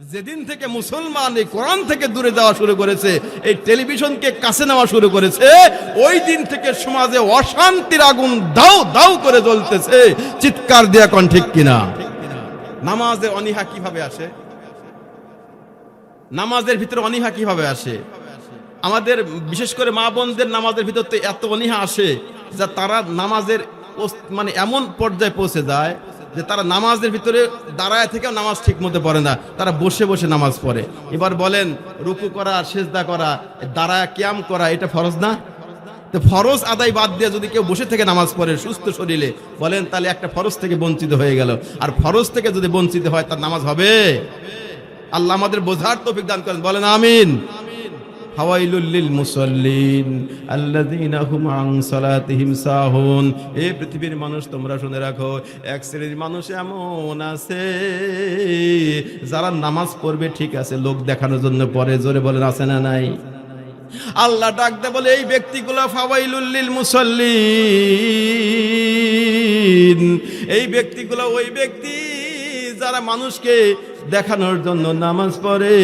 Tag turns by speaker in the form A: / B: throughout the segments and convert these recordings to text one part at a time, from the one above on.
A: যেদিন থেকে মুসলমান এই কোরআন থেকে দূরে যাওয়া শুরু করেছে, এই টেলিভিশনকে কাছে নেওয়া শুরু করেছে, ওই দিন থেকে সমাজে অশান্তির আগুন দাও দাও করে জ্বলতেছে। চিৎকার দেয়া কোন ঠিক কিনা? নামাজে অনীহা কীভাবে আসে? নামাজের ভিতরে অনীহা কীভাবে আসে? আমাদের, বিশেষ করে মা বোনদের নামাজের ভিতর তো এত অনীহা আসে, যা তারা নামাজের মানে এমন পর্যায়ে পৌঁছে যায় যে তারা নামাজের ভিতরে দাঁড়ায় থেকেও নামাজ ঠিক মতো পড়ে না। তারা বসে বসে নামাজ পড়ে। এবার বলেন, রুকু করা, সেজদা করা, দাঁড়ায় ক্যাম করা, এটা ফরজ না? তো ফরজ আদায় বাদ দিয়ে যদি কেউ বসে থেকে নামাজ পড়ে সুস্থ শরীরে, বলেন তাহলে একটা ফরজ থেকে বঞ্চিত হয়ে গেল। আর ফরজ থেকে যদি বঞ্চিত হয়, তার নামাজ হবে? আল্লাহ আমাদের বোঝার তৌফিক দান করেন। বলেন, আমিন। হাওয়াইলুল লিল মুসাল্লিন আল্লাযীনা হুম আন সালাতিহিম সাহুন। এই পৃথিবীর মানুষ, তোমরা শুনে রাখো, এক শ্রেণির মানুষ এমন আছে, যারা নামাজ পড়বে ঠিক আছে, লোক দেখানোর জন্য পড়ে জোরে বলেন, আছে না নাই? আল্লাহ ডাকতে বলে, এই ব্যক্তিগুলো ফাওয়াইলুল লিল মুসাল্লিন। এই ব্যক্তিগুলো, ওই ব্যক্তি যারা মানুষকে দেখানোর জন্য নামাজ পড়ে,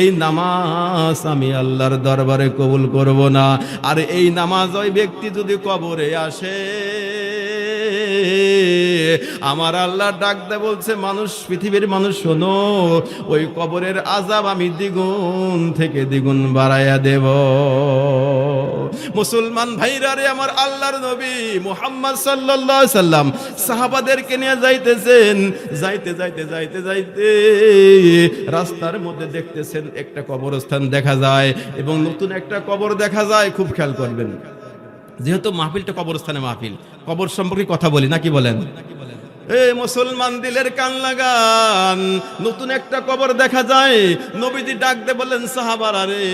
A: এই নামাজ আমি আল্লাহর দরবারে কবুল করব না। আর এই নামাজ ওই ব্যক্তি যদি কবরে আসে, আমার আল্লাহ ডাক দে বলছে, মানুষ, পৃথিবীর মানুষ, শোনো, ওই কবরের আজাব আমি দ্বিগুণ থেকে দ্বিগুণ বাড়াইয়া দেব। মুসলমান ভাইরা রে, আমার আল্লাহর নবী মুহাম্মদ সাল্লাল্লাহু সাল্লাম সাহাবাদেরকে নিয়ে যাইতেছেন। যাইতে যাইতে যাইতে যাইতে রাস্তার মধ্যে দেখতেছেন একটা কবরস্থান দেখা যায় এবং নতুন একটা কবর দেখা যায়, খুব খেয়াল করবেন। যেহেতু মাহফিলটা কবরস্থানে মাহফিল, কবর সম্পর্কে কথা বলি, নাকি বলেন? এ মুসলমান দিলের কান লাগান। নতুন একটা কবর দেখা যায়। নবীজি ডাক দে বলেন সাহাবারা রে,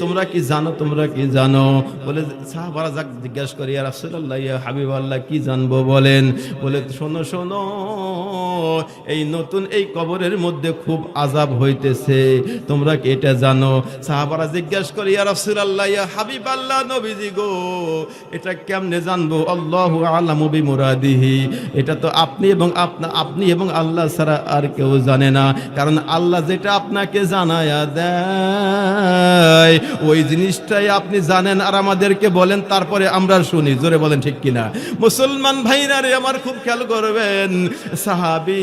A: তোমরা কি জানো, তোমরা কি জানো? বলে, সাহাবারা যাক, জিজ্ঞাসা করি আর রাসূলুল্লাহ, ইয়া হাবিবাল্লাহ, কি জানব? বলেন। বলে, শোনো শোনো, এই নতুন এই কবরের মধ্যে খুব আজাব হইতেছে। তোমরা কি এটা জানো? সাহাবারা জিজ্ঞাসা করি, ইয়া রাসূলুল্লাহ, ইয়া হাবিবাল্লাহ, নবীজি গো, এটা কেমনে জানব? আল্লাহ আল্লাহু আলামু বিমুরাদিহি এটা তো আপনি এবং আপনা, আপনি এবং আল্লাহ ছাড়া আর কেউ জানে না। কারণ আল্লাহ যেটা আপনাকে জানায়া দেয়, ওই জিনিসটাই আপনি জানেন আর আমাদেরকে বলেন, তারপরে আমরা শুনি। জোরে বলেন ঠিক কিনা? মুসলমান ভাইরা রে, আমার খুব খেয়াল করবেন। সাহাবি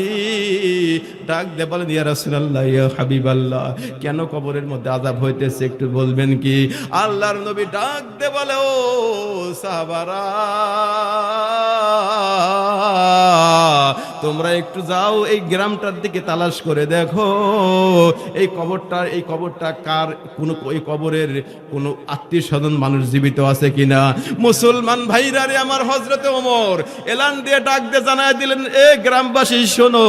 A: ডাক দে বলেন, ইয়া রাসূলুল্লাহ, ইয়া হাবিবাল্লাহ, কেন কবরের মধ্যে আযাব হইতেছে? একটু বলবেন কি? আল্লাহর নবী ডাক দে বলে, ও সাহাবারা তোমরা একটু যাও এই গ্রামটার দিকে তালাশ করে দেখো। এই কবরটা এই কবরটা কার, কোন, এই কবরের কোন আত্মীয় স্বজন মানুষ জীবিত আছে কিনা? মুসলমান ভাইরা রে আমার হজরতে ওমর, এলান দিয়ে ডাক দিয়ে জানায় দিলেন, এ গ্রামবাসী, শোনো।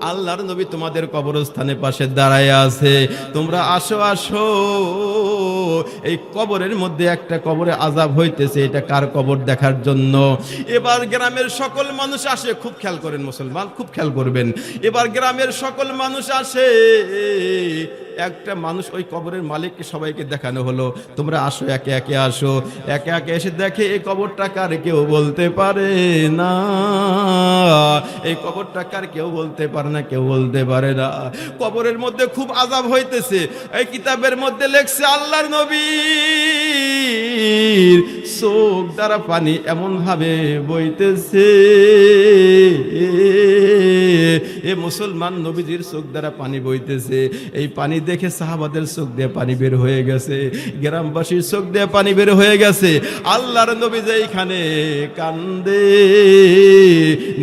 A: আল্লাহর নবী তোমাদের কবরস্থানের পাশে দাঁড়ায় আছে। তোমরা আসো আসো। এই কবরের মধ্যে একটা কবরে আজাব হইতেছে, এটা কার কবর দেখার জন্য? এবার গ্রামের সকল মানুষ আসে, খুব খেয়াল করেন মুসলমান, খুব খেয়াল করবেন। এবার গ্রামের সকল মানুষ আসে। একটা মানুষ ওই কবরের মালিককে সবাইকে দেখানো হলো। তোমরা আসো, একে একে আসো। একে একে এসে দেখে এই কবরটা কার কেউ বলতে পারে না। এই কবরটা কার কেউ বলতে পারে না, কেউ বলতে পারে না। কবরের মধ্যে খুব আজাব হইতেছে। এই কিতাবের মধ্যে লেখছে, আল্লাহর নবীর চোখ দ্বারা পানি এমন ভাবে বইতেছে। এ মুসলমান নবীজির চোখ দ্বারা পানি বইতেছে। এই পানি দেখে সাহাবাদের চোখ দিয়ে পানি বের হয়ে গেছে, গ্রামবাসীর চোখ দিয়ে পানি বের হয়ে গেছে। আল্লাহর নবী যে এইখানে কান্দে,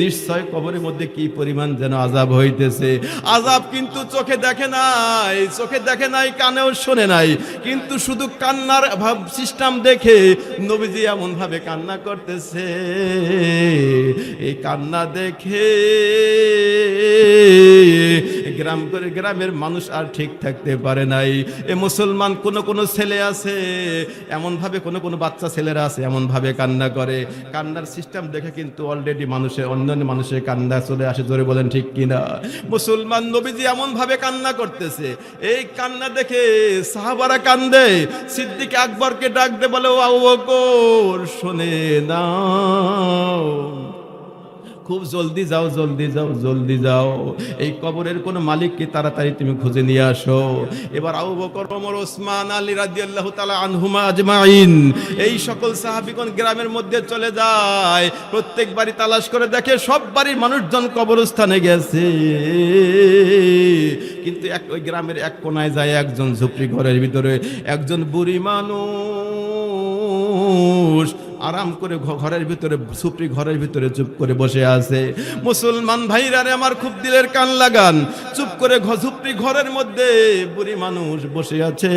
A: নিশ্চয় কবরের মধ্যে কি পরিমাণ যেন আজাব হইতেছে। আজাব কিন্তু চোখে দেখে নাই, চোখে দেখে নাই, কানেও শোনে নাই। কিন্তু শুধু কান্নার ভাব সিস্টেম দেখে নবীজি এমন ভাবে কান্না করতেছে। এই কান্না দেখে গ্রাম করে গ্রামের মানুষ আর ঠিক থাকতে পারে নাই। এ মুসলমান কোন কোন ছেলে আছে এমন ভাবে কোন কোন বাচ্চা ছেলেরা আছে এমন ভাবে কান্না করে। কান্নার সিস্টেম দেখে কিন্তু অলরেডি মানুষের অন্যান্য মানুষের কান্না চলে আসে, জোরে বলেন ঠিক কিনা? মুসলমান নবীজি এমন ভাবে কান্না করতেছে। এই কান্না দেখে সাহাবারা কান্দে, সিদ্দিক আকবরকে ডাক দে বলে, ও শোনে না খুব জলদি যাও জলদি যাও জলদি যাও। এই কবরের কোন মালিককে তাড়াতাড়ি তুমি খুঁজে নিয়ে আসো? এবার আবু বকর, ওমর, ওসমান, আলী রাদিয়াল্লাহু তাআলা আনহুমা আজমাইন। এই সকল সাহাবীগণ গ্রামের মধ্যে চলে যায়। প্রত্যেক বাড়ি তালাশ করে দেখে সব বাড়ির মানুষজন কবরস্থানে গেছে। কিন্তু এক, ওই গ্রামের এক কোনায় যায় একজন ঝুপড়ি ঘরের ভিতরে। একজন বুড়ি মানুষ আরাম করে ঘরের ভিতরে, সুপ্রি ঘরের ভিতরে চুপ করে বসে আছে। মুসলমান ভাইরা রে, আমার খুব দিলের কান লাগান। চুপ করে সুপ্রি ঘরের মধ্যে বুড়ি মানুষ বসে আছে।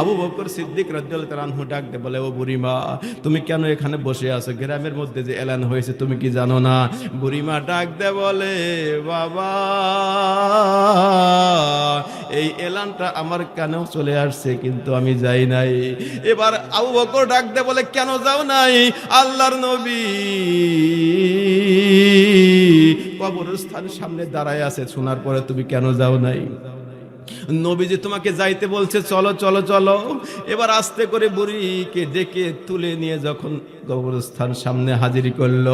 A: আবু বকর সিদ্দিক রাদিয়াল্লাহু তাআলা আনহু ডাক দে বলে, ও বুড়িমা তুমি কেন এখানে বসে আছো? গ্রামের মধ্যে যে এলান হয়েছে, তুমি কি জানো না? বুড়িমা ডাক দে বলে, বাবা এই এলানটা আমার কেন চলে আসছে, কিন্তু আমি যাই নাই। এবার আবু বকর ডাক দে বলে, কেন যাও নাই? আল্লাহর নবী কবরস্থান সামনে দাঁড়ায় আছে, শোনার পরে তুমি কেন যাও নাই? নবীজি তোমাকে যাইতে বলছে, চলো চলো চলো। এবার আস্তে করে বুড়িকে ডেকে তুলে নিয়ে যখন কবরস্থান সামনে হাজির করল।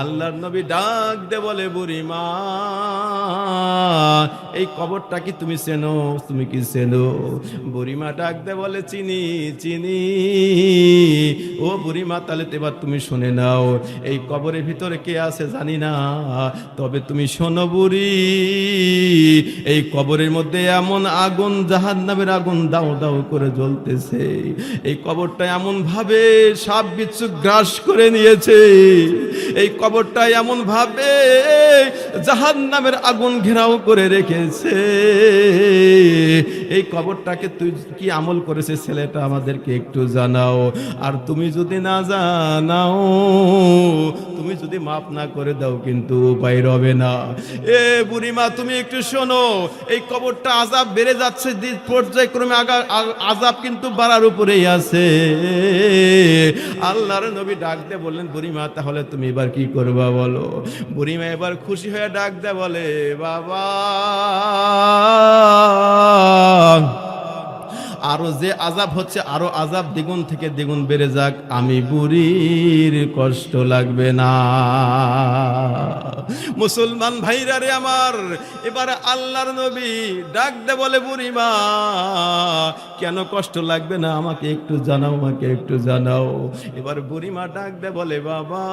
A: আল্লাহর নবী ডাক দে বলে, বুড়ি মা, এই কবরটা কি তুমি চেনো? তুমি কি চেনো? বুড়িমা ডাক দে বলে, চিনি চিনি। ও বুড়িমা তাহলে এবার তুমি শুনে নাও, এই কবরের ভিতরে কে আছে জানি না। তবে তুমি শোনো বুড়ি, এই কবরের মধ্যে এমন আগুন জাহান নামের আগুন দাও দাও করে জ্বলতেছে। এই কবরটা এমন ভাবে সাপ বিচ্ছু গ্রাস করে নিয়েছে। এই কবরটা এমন ভাবে জাহান নামের আগুন ঘেরাও করে রেখেছে। এই কবরটাকে তুই কি আমল করেছে ছেলেটা আমাদেরকে একটু জানাও। আর তুমি যদি না জানাও, তুমি যদি মাপ না করে দাও কিন্তু উপায় রবে না। এ বুড়িমা, তুমি একটু শোনো, এই কবরটা আজাব বেড়ে যাচ্ছে পর্যায়ক্রমে আজাব কিন্তু বাড়ার উপরেই আছে। আল্লাহর নবী ডাক দিয়ে বললেন, বুড়িমা, তাহলে তুমি এবার কি করবা বলো? বুড়িমা এবার খুশি হয়ে ডাক দে বলে, বাবা, আরও যে আজাব হচ্ছে, আরও আজাব দ্বিগুণ থেকে দ্বিগুণ বেড়ে যাক। আমি বুড়ির কষ্ট লাগবে না। মুসলমান ভাইরা রে আমার, এবার আল্লাহর নবী ডাক দে বলে, বুড়িমা, কেন কষ্ট লাগবে না আমাকে একটু জানাও, আমাকে একটু জানাও। এবার বুড়িমা ডাক দে বলে, বাবা,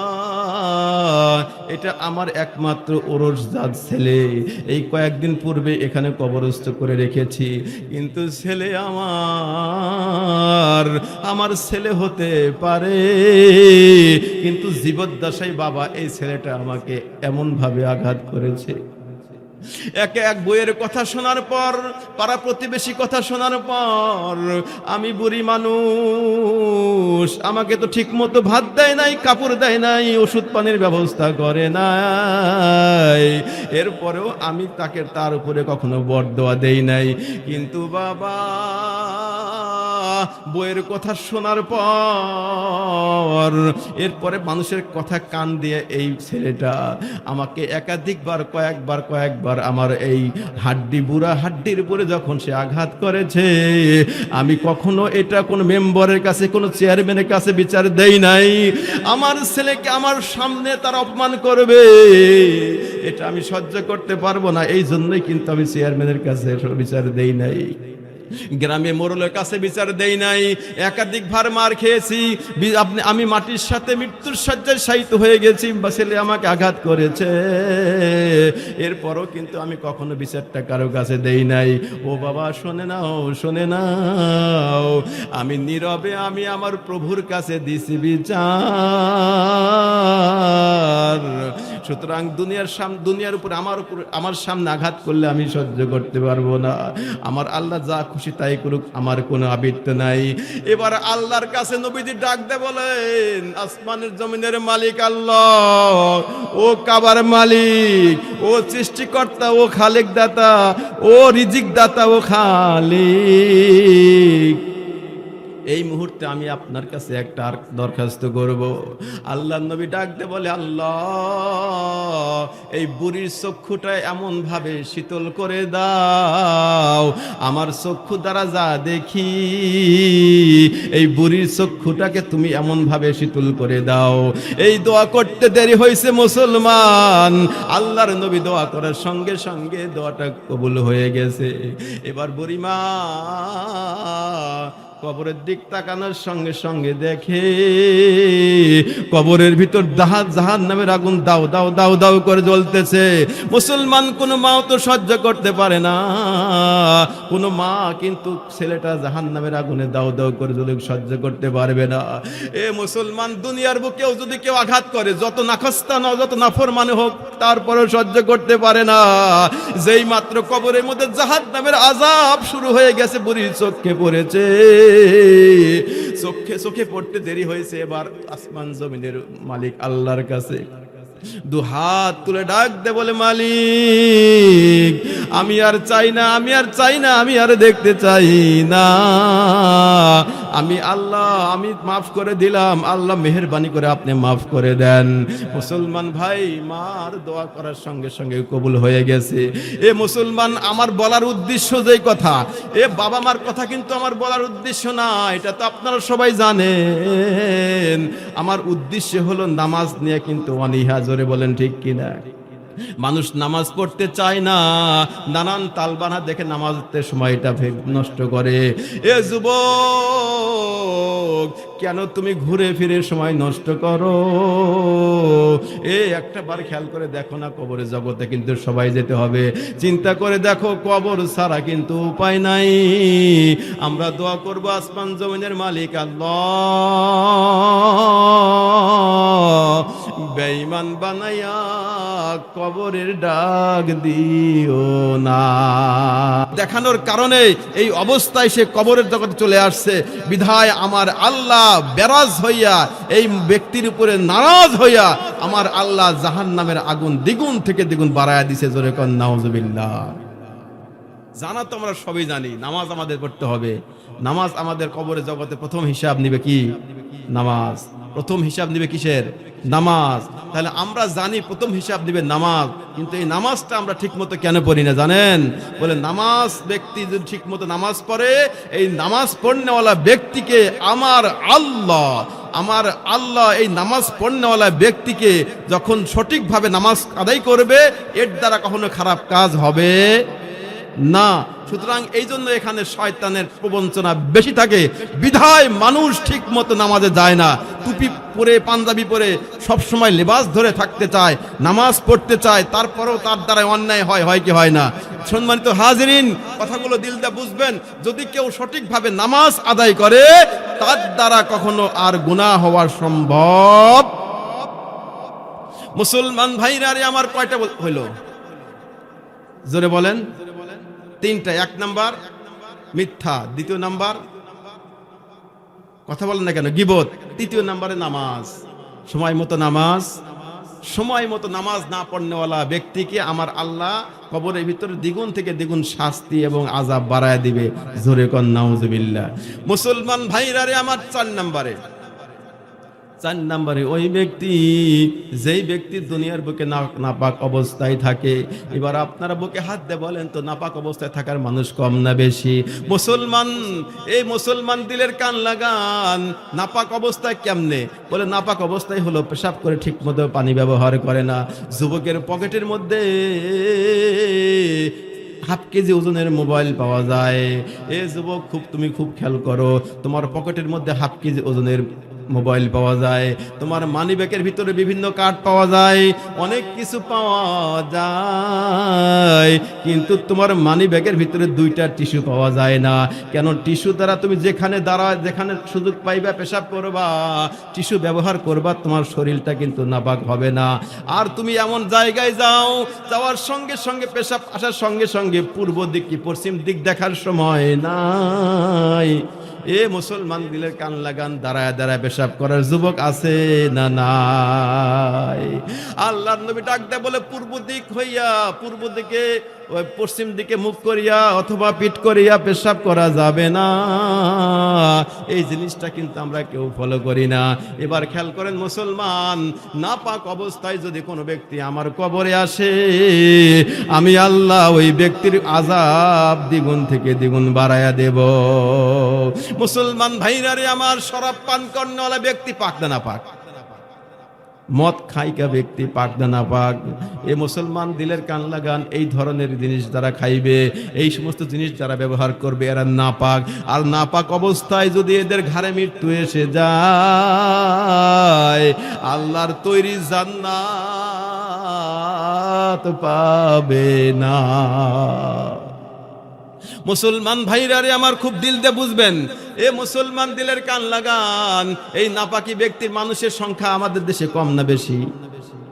A: এটা আমার একমাত্র ওরস জাত ছেলে, এই কয়েকদিন পূর্বে এখানে কবরস্থ করে রেখেছি। কিন্তু ছেলে আমার আমার ছেলে হতে পারে, কিন্তু জীবদ্দশায় বাবা, এই ছেলেটা আমাকে এমন ভাবে আঘাত করেছে। একে এক বইয়ের কথা শোনার পর, পাড়া প্রতিবেশী কথা শোনার পর, আমি বুড়ি মানুষ, আমাকে তো ঠিক মতো ভাত দেয় নাই, কাপড় দেয় নাই, ওষুধ পানির ব্যবস্থা করে নাই। এরপরেও আমি তাকে তার উপরে কখনো বরদোয়া দেই নাই। কিন্তু বাবা বইয়ের কথা শোনার পর এরপরে মানুষের কথা কান দিয়ে, এই ছেলেটা আমাকে একাধিকবার, কয়েকবার কয়েকবার আমার এই হাড্ডি, বুড়া হাড্ডির উপরে যখন সে আঘাত করেছে, আমি কখনো এটা কোন মেম্বারের কাছে, কোনো চেয়ারম্যানের কাছে বিচার দেই নাই। আমার ছেলেকে আমার সামনে তার অপমান করবে। এটা আমি সহ্য করতে পারব না। এই জন্যই কিন্তু আমি চেয়ারম্যানের কাছে বিচার দেই নাই। গ্রামে মোরলের কাছে বিচার দেই নাই। একাধিক ভার মার খেয়েছি। আপনি আমি মাটির সাথে মৃত্যুর সজ্জায় শায়িত হয়ে গেছি। বা ছেলে আমাকে আঘাত করেছে। এরপরও কিন্তু আমি কখনো বিচারটা কারও কাছে দেই নাই। ও বাবা, শোনে নাও শোনে নাও। আমি নীরবে আমি আমার প্রভুর কাছে দিছি বিচার। সুতরাং দুনিয়ার সাম, দুনিয়ার উপর আমার উপর, আমার সামনে আঘাত করলে আমি সহ্য করতে পারব না। আমার আল্লাহ যা খুশি তাই করুক, আমার কোনো আবৃত্ত নাই। এবার আল্লাহর কাছে নবীজি ডাক দে বলেন, আসমানের জমিনের মালিক আল্লাহ, ও কাবার মালিক, ও সৃষ্টিকর্তা, ও খালেক দাতা, ও রিজিক দাতা, ও খালিক। এই মুহূর্তে আমি আপনার কাছে একটা দরখাস্ত করব। আল্লাহ নবী ডাকতে বলে, আল্লাহ, এই বুড়ির চক্ষুটা এমন ভাবে শীতল করে দাও। আমার চক্ষু দ্বারা যা দেখি, এই বুড়ির চক্ষুটাকে তুমি এমন ভাবে শীতল করে দাও। এই দোয়া করতে দেরি হয়েছে মুসলমান। আল্লাহর নবী দোয়া করার সঙ্গে সঙ্গে দোয়াটা কবুল হয়ে গেছে। এবার বুড়িমা কবরের দিক তাকানোর সঙ্গে সঙ্গে দেখে, কবরের ভিতর দাহাত জাহান নামের আগুন দাও দাও দাও দাও করে জ্বলতেছে। মুসলমান কোন মাও তো সহ্য করতে পারে না। কোন মা কিন্তু ছেলেটা জাহান নামের আগুনে দাও দাও করে জ্বলে সহ্য করতে পারবে না। এ মুসলমান, দুনিয়ার বুকেও যদি কেউ আঘাত করে, যত নাখস্তা না যত নাফর মানে হোক, তারপরেও সহ্য করতে পারে না। যেই মাত্র কবরের মধ্যে জাহান নামের আজাব শুরু হয়ে গেছে, বুড়ির চোখে পড়েছে। চোখে চোখে পড়তে দেরি হয়েছে এবার আসমান জমিনের মালিক আল্লাহর কাছে। দু হাত তুলে ডাক দে বলে, মালিক, আমি আর চাই না, আমি আর চাই না, আমি আর দেখতে চাই না। আমি আল্লাহ, আমি মাফ করে দিলাম, আল্লাহ মেহরবানি করে আপনি মাফ করে দেন। মুসলমান ভাই, মার দোয়া করার সঙ্গে সঙ্গে কবুল হয়ে গেছে। এ মুসলমান, আমার বলার উদ্দেশ্য যেই কথা, এ বাবা মার কথা কিন্তু আমার বলার উদ্দেশ্য না, এটা তো আপনারা সবাই জানেন। আমার উদ্দেশ্য হলো নামাজ নিয়ে কিন্তু অনীহা জোরে বলেন, ঠিক কিনা? মানুষ নামাজ পড়তে চায় না, নানান তালবানা দেখে নামাজের সময়টা নষ্ট করে। এ যুব কেন তুমি ঘুরে ফিরে সময় নষ্ট করো? এ একটা বার খেয়াল করে দেখো না কবরের জগতে কিন্তু সবাই যেতে হবে। চিন্তা করে দেখো, কবর ছাড়া কিন্তু উপায় নাই। আমরা দোয়া করব আসমান জমিনের মালিক আল্লাহ। বেঈমান বানাইয়া কবরের ডাক দিও না। দেখানোর কারণে এই অবস্থায় সে কবরের জগতে চলে আসছে। বিধায় আমার আল্লাহ বেরাজ হইয়া, এই ব্যক্তির উপরে নারাজ হইয়া আমার আল্লাহ জাহান নামের আগুন দ্বিগুণ থেকে দ্বিগুণ বাড়ায়া দিছে জোরে কন জানা তো আমরা সবই জানি, নামাজ আমাদের পড়তে হবে। নামাজ আমাদের কবরের জগতে প্রথম হিসাব নিবে কি? নামাজ। প্রথম হিসাব নিবে কিসের? নামাজ। তাহলে আমরা জানি প্রথম হিসাব নিবে নামাজ, কিন্তু এই নামাজটা আমরা ঠিক মতো কেন পড়ি না, জানেন? বলে নামাজ ব্যক্তি যদি ঠিক মতো নামাজ পড়ে, এই নামাজ পড়নেওয়ালা ব্যক্তিকে আমার আল্লাহ আমার আল্লাহ এই নামাজ পড়নেওয়ালা ব্যক্তিকে যখন সঠিকভাবে নামাজ আদায় করবে, এর দ্বারা কখনো খারাপ কাজ হবে? না। সুতরাং এই জন্য এখানে শয়তানের প্রবঞ্চনা বেশি থাকে। বিধায় মানুষ ঠিক মতো নামাজে যায় না। টুপি পরে, পাঞ্জাবি পরে সব সময় লেবাস ধরে থাকতে চায়, নামাজ পড়তে চায়, তারপরেও তার দ্বারা অন্যায় হয় হয় কি হয় না? সম্মানিত হাজিরিন, কথাগুলো দিলটা বুঝবেন। যদি কেউ সঠিকভাবে নামাজ আদায় করে, তার দ্বারা কখনো আর গুনাহ হওয়া সম্ভব। মুসলমান ভাইরা আমার কয়টা হইল? জোরে বলেন। তিনটা, এক নাম্বার মিথ্যা, দ্বিতীয় নাম্বার কথা বলেন না কেন? গিবত, তৃতীয় নাম্বারে নামাজ। সময় মতো নামাজ, সময় মতো নামাজ না পড়নেওয়ালা ব্যক্তিকে আমার আল্লাহ কবরের ভিতরে দ্বিগুণ থেকে দ্বিগুণ শাস্তি এবং আজাব বাড়ায় দিবে। জোরে কন, নাউজুবিল্লাহ। মুসলমান ভাইরারে আমার চার নাম্বারে। চার নম্বরে ওই ব্যক্তি, যেই ব্যক্তি দুনিয়ার বুকে নাপাক অবস্থায় থাকে। এবার আপনারা বুকে হাত দিয়ে বলেন তো, নাপাক অবস্থায় থাকার মানুষ কম না বেশি? মুসলমান, এই মুসলমান দিলের কান লাগান, নাপাক অবস্থায় কেমনে? বলে, নাপাক অবস্থায় হলো পেশাব করে ঠিক মতো পানি ব্যবহার করে না। যুবকের পকেটের মধ্যে হাফ কেজি ওজনের মোবাইল পাওয়া যায়। এ যুবক, খুব তুমি খুব খেয়াল করো, তোমার পকেটের মধ্যে হাফ কেজি ওজনের মোবাইল পাওয়া যায়, তোমার মানি ব্যাগের ভিতরে বিভিন্ন কার্ড পাওয়া যায়, অনেক কিছু পাওয়া যায়, কিন্তু তোমার মানি ব্যাগের ভিতরে দুইটা টিস্যু পাওয়া যায় না। কেন টিস্যু দ্বারা তুমি যেখানে দাঁড়া যেখানে সুযোগ পাইবা, পেশাব করবা টিস্যু ব্যবহার করবা, তোমার শরীরটা কিন্তু নাপাক হবে না। আর তুমি এমন জায়গায় যাও, যাওয়ার সঙ্গে সঙ্গে পেশাব আসার সঙ্গে সঙ্গে পূর্ব দিক কি পশ্চিম দিক দেখার সময় নাই। এ মুসলমান দিলের কান লাগান, দাঁড়ায় দাঁড়ায় পেশাব করার যুবক আছে না নাই? আল্লাহ নবী ডাক দেয় বলে, পূর্ব দিক হইয়া, পূর্ব দিকে ওই পশ্চিম দিকে মুখ করিয়া অথবা পিঠ করিয়া পেশাব করা যাবে না। এই জিনিসটা কিন্তু আমরা কেউ ফলো করি না। এবার খেয়াল করেন মুসলমান না পাক অবস্থায় যদি কোনো ব্যক্তি আমার কবরে আসে, আমি আল্লাহ ওই ব্যক্তির আজাব দ্বিগুণ থেকে দ্বিগুণ বাড়ায়া দেব। মুসলমান ভাইরারে আমার শরাব পান কর্ণওয়ালা ব্যক্তি পাক না পাক মদ খাইকা ব্যক্তি পাক না পাক এ মুসলমান দিলের কান লাগান, এই ধরনের জিনিস যারা খাইবে, এই সমস্ত জিনিস যারা ব্যবহার করবে, এরা না পাক আর না পাক অবস্থায় যদি এদের ঘাড়ে মৃত্যু এসে যায়, আল্লাহর তৈরি জান্নাত পাবে না। মুসলমান ভাইরারে আমার খুব দিল দিয়ে বুঝবেন। এ মুসলমান দিলের কান লাগান, এই নাপাকি ব্যক্তির মানুষের সংখ্যা আমাদের দেশে কম না বেশি?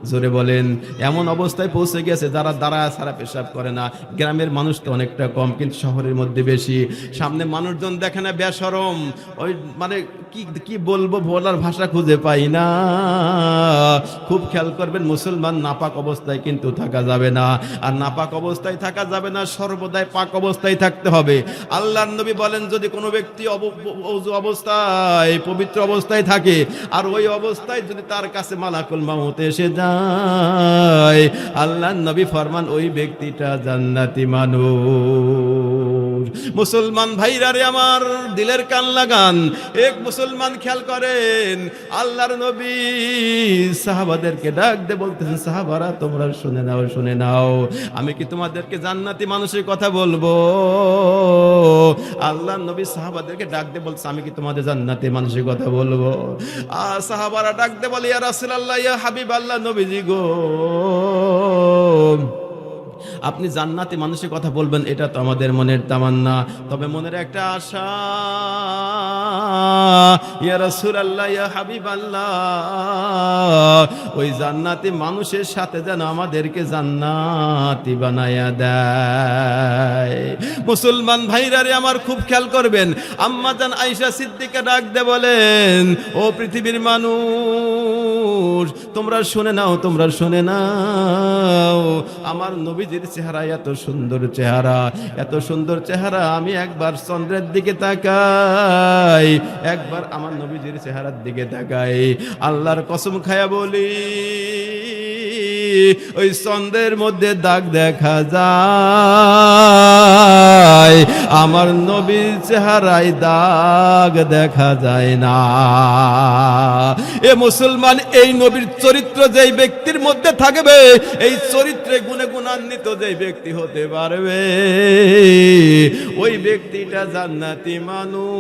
A: জোরে বলেন, এমন অবস্থায় পৌঁছে গেছে যারা দাঁড়ায় ছাড়া পেশাব করে না। গ্রামের মানুষ তো অনেকটা কম, কিন্তু শহরের মধ্যে বেশি। সামনে মানুষজন দেখে না বেসরম ওই মানে কি কি বলব, বলার ভাষা খুঁজে পাই না। খুব খেয়াল করবেন, মুসলমান নাপাক অবস্থায় কিন্তু থাকা যাবে না। আর নাপাক অবস্থায় থাকা যাবে না, সর্বদাই পাক অবস্থায় থাকতে হবে। আল্লাহর নবী বলেন, যদি কোনো ব্যক্তি অব- অবস্থায়, পবিত্র অবস্থায় থাকে, আর ওই অবস্থায় যদি তার কাছে মালাকুল মাউত এসে যায় আল্লাহর নবী ফরমান ওই ব্যক্তিটা জান্নাতি মানুষ। মুসলমান ভাইরারে আমার, দিলের কান লাগান। এক মুসলমান খেয়াল করেন, আল্লাহর নবী সাহাবাদেরকে ডাক দে বলতেছেন, সাহাবারা, তোমরা শুনে নাও শুনে নাও। আমি কি তোমাদেরকে জান্নাতি মানুষের কথা বলব? আল্লাহ নবী সাহাবাদেরকে ডাক দে বলছে, আমি কি তোমাদের জান্নাতি মানুষের কথা বলব? আর সাহাবারা ডাক দে বলে, ইয়া রাসূলুল্লাহ, ইয়া হাবিব আল্লাহ নবীজি গো। আপনি জান্নাতি মানুষের কথা বলবেন এটা তো আমাদের মনের তামান্না। তবে মনের একটা আশা ইয়া রাসূলুল্লাহ, ইয়া হাবিবাল্লাহ। ওই জান্নাতি মানুষের সাথে যেন আমাদেরকে জান্নাতি বানায়া দেয়। মুসলমান ভাইরারে আমার খুব খেয়াল করবেন। আম্মা জান আয়েশা সিদ্দিকা ডাক দে বলেন, ও পৃথিবীর মানুষ, তোমরা শুনে নাও, তোমরা শুনে নাও। আমার নবীজির চেহারা এত সুন্দর চেহারা, এত সুন্দর চেহারা, আমি একবার চন্দ্রের দিকে তাকাই। একবার আমার নবীজির চেহারার দিকে তাকাই আল্লাহর কসম খায়া বলি। ওই চন্দ্রের মধ্যে দাগ দেখা যায়। আমার নবীর চেহারায় দাগ দেখা যায় না। এ মুসলমান, এই নবীর চরিত্র যেই ব্যক্তির মধ্যে থাকবে, এই চরিত্রে গুণে গুণান্বিত যেই ব্যক্তি হতে পারবে, ওই ব্যক্তিটা জান্নাতি মানুষ,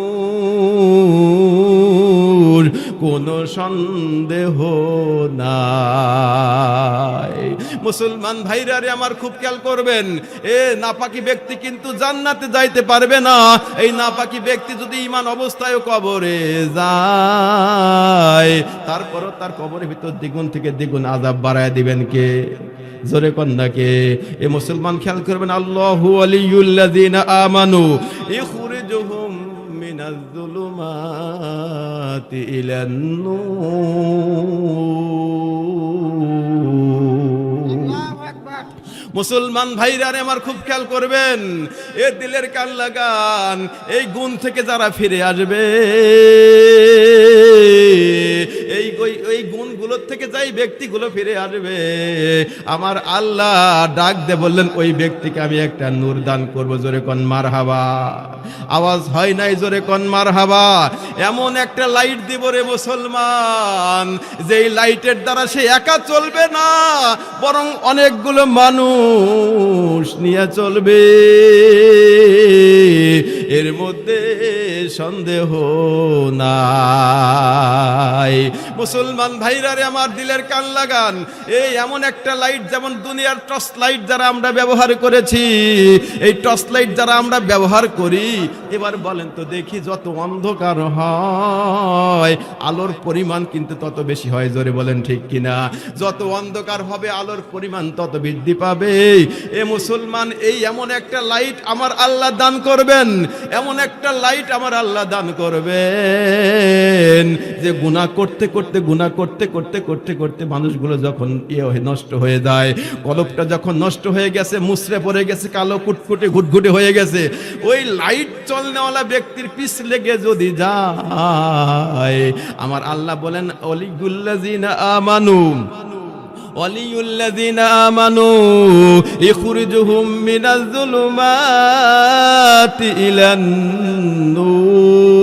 A: কোনো সন্দেহ নাই। মুসলমান ভাইরারে আমার খুব খেয়াল করবেন। এ নাপাকি ব্যক্তি কিন্তু জান্নাতে যাইতে পারবে না। এই নাপাকি ব্যক্তি যদি ইমান অবস্থায় কবরে যায়, তারপরও তার কবরের ভিতর দ্বিগুণ থেকে দ্বিগুণ আজাব বাড়ায় দিবেন কে? জোরে কন্যাকে এ মুসলমান খেয়াল করবেন, আল্লাহু আলিয়ুল্লাযিনা আমানু, ইখরিজুহুম মিনাজ যুলুমাতি ইলান মুসলমান ভাইরারে আমার খুব খেয়াল করবেন, এ দিলের কান লাগান, এই গুণ থেকে যারা ফিরে আসবে। গই- এই গুণগুলোর থেকে যাই ব্যক্তিগুলো ফিরে আসবে। আমার আল্লাহ ডাক দে বললেন, ওই ব্যক্তিকে আমি একটা নূর দান করব, জোরে কন মার হাবা আওয়াজ হয় নাই, জোরে কন মার হাবা এমন একটা লাইট দিব রে মুসলমান, যেই লাইটের দ্বারা সে একা চলবে না, বরং অনেকগুলো মানুষ নিয়ে চলবে। এর মধ্যে সন্দেহ নাই। মুসলমান ভাইরারে আমার দিলের কান লাগান। এই এমন একটা লাইট যেমন দুনিয়ার টর্চ লাইট যারা আমরা ব্যবহার করেছি, এই টর্চ লাইট যারা আমরা ব্যবহার করি, এবার বলেন তো দেখি যত অন্ধকার হয়, আলোর পরিমাণ কিন্তু তত বেশি হয়, জোরে বলেন ঠিক কিনা? যত অন্ধকার হবে, আলোর পরিমাণ তত বৃদ্ধি পাবে। এ মুসলমান, এই এমন একটা লাইট আমার আল্লাহ দান করবেন, এমন একটা লাইট আমার আল্লাহ দান করবেন, যে গুনাহ করতে করতে গুনাহ করতে করতে করতে করতে মানুষগুলো যখন ইয়ে হয়ে নষ্ট হয়ে যায় কলপটা যখন নষ্ট হয়ে গেছে মুসরে পড়ে গেছে কালো কুটকুটে ঘুটঘুটে হয়ে গেছে ওই লাইট চলনেওয়ালা ব্যক্তির পিছ লেগে যদি যায় আমার আল্লাহ বলেন অলিগুল্লাজিনা আমানু ولي الذين آمنوا يخرجهم من الظلمات إلى النور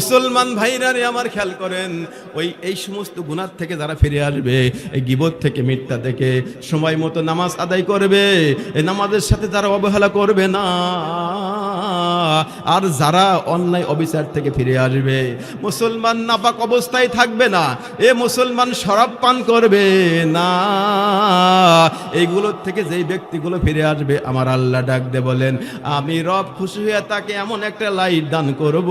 A: মুসলমান ভাইরা রে আমার খেয়াল করেন, ওই এই সমস্ত গুনার থেকে যারা ফিরে আসবে, এই গিবত থেকে, মিথ্যা থেকে, সময় মতো নামাজ আদায় করবে, এই নামাজের সাথে যারা অবহেলা করবে না, আর যারা অন্যায় অবিচার থেকে ফিরে আসবে, মুসলমান নাপাক অবস্থায় থাকবে না, এ মুসলমান শরাব পান করবে না। এইগুলোর থেকে যেই ব্যক্তিগুলো ফিরে আসবে, আমার আল্লাহ ডাক দে বলেন, আমি রব খুশি হয়ে তাকে এমন একটা লাইট দান করব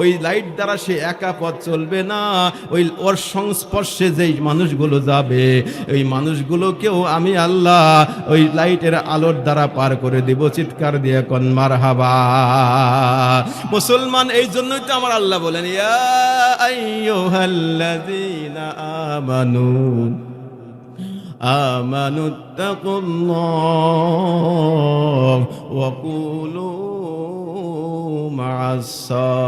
A: ওই লাইট দ্বারা সে একা পথ চলবে না। ওই ওর সংস্পর্শে যেই মানুষগুলো যাবে, ওই মানুষগুলোকেও আমি আল্লাহ ওই লাইটের আলোর দ্বারা পার করে দেব। চিৎকার দিয়ে কন মার হাবা মুসলমান, এই জন্যই তো আমার আল্লাহ বলেন আমানুত্তাকুল্লাহ, ওয়া কুলু مع الصادقين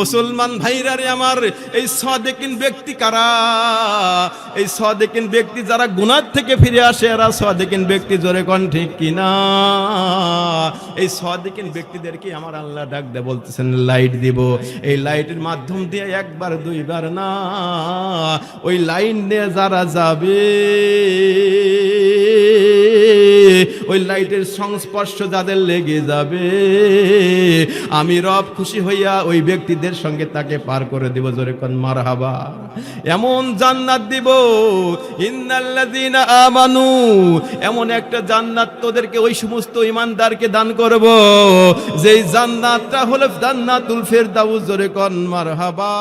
A: মুসলমান ভাইরা রে আমার, এই সদেকিন ব্যক্তি কারা? এই সদেকিন ব্যক্তি যারা গুনার থেকে ফিরে আসে, এরা সদেকিন ব্যক্তি জোরে কন ঠিক কিনা? এই সদেকিন ব্যক্তিদেরকে আমার আল্লাহ ডাক দে বলতেছেন লাইট দিব। এই লাইটের মাধ্যম দিয়ে একবার, দুইবার না, ওই লাইন দিয়ে যারা যাবে ওই লাইটের সংস্পর্শ যাদের লেগে যাবে, আমি রব খুশি হইয়া ওই ব্যক্তিদের সঙ্গে তাকে পার করে দিব, জোরে কোন মারহাবা। এমন জান্নাত দিব আমানু, এমন একটা জান্নাত তোদেরকে ওই সমস্ত ইমানদারকে দান করব, যেই জান্নাতটা হলো জান্নাতুল ফেরদাউস, জোরে কোন মারহাবা।